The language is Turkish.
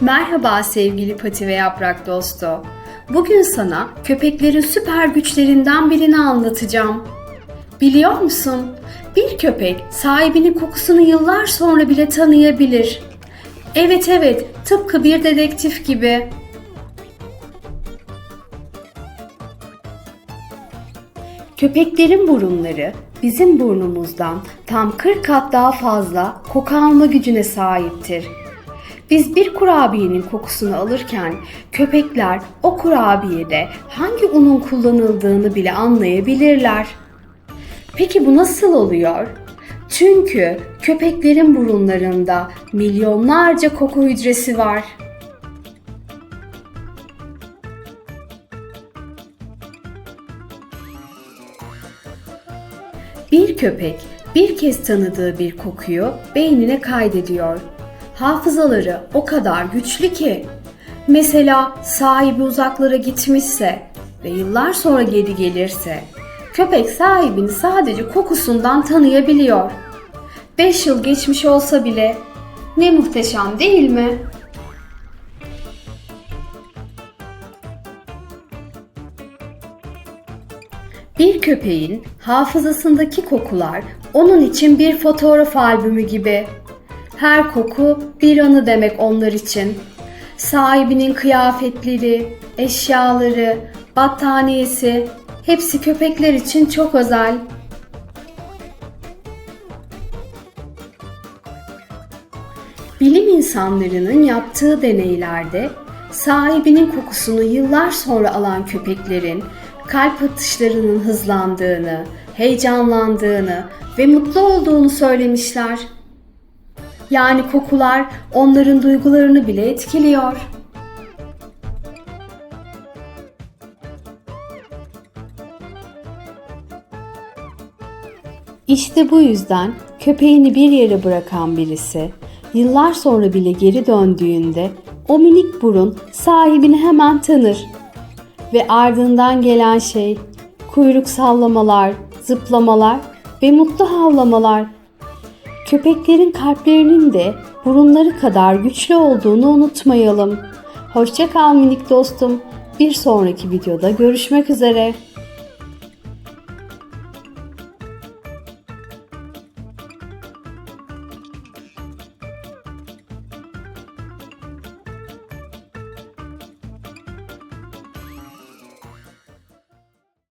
Merhaba sevgili pati ve yaprak dostu. Bugün sana köpeklerin süper güçlerinden birini anlatacağım. Biliyor musun? Bir köpek sahibinin kokusunu yıllar sonra bile tanıyabilir. Evet evet, tıpkı bir dedektif gibi. Köpeklerin burunları bizim burnumuzdan tam 40 kat daha fazla koku alma gücüne sahiptir. Biz bir kurabiyenin kokusunu alırken köpekler o kurabiyede hangi unun kullanıldığını bile anlayabilirler. Peki bu nasıl oluyor? Çünkü köpeklerin burunlarında milyonlarca koku hücresi var. Bir köpek bir kez tanıdığı bir kokuyu beynine kaydediyor. Hafızaları o kadar güçlü ki. Mesela sahibi uzaklara gitmişse ve yıllar sonra geri gelirse köpek sahibini sadece kokusundan tanıyabiliyor. 5 yıl geçmiş olsa bile ne muhteşem değil mi? Bir köpeğin hafızasındaki kokular onun için bir fotoğraf albümü gibi. Her koku bir anı demek onlar için. Sahibinin kıyafetleri, eşyaları, battaniyesi hepsi köpekler için çok özel. Bilim insanlarının yaptığı deneylerde sahibinin kokusunu yıllar sonra alan köpeklerin kalp atışlarının hızlandığını, heyecanlandığını ve mutlu olduğunu söylemişler. Yani kokular onların duygularını bile etkiliyor. İşte bu yüzden köpeğini bir yere bırakan birisi yıllar sonra bile geri döndüğünde o minik burun sahibini hemen tanır ve ardından gelen şey kuyruk sallamalar, zıplamalar ve mutlu havlamalar. Köpeklerin kalplerinin de burunları kadar güçlü olduğunu unutmayalım. Hoşça kal minik dostum. Bir sonraki videoda görüşmek üzere.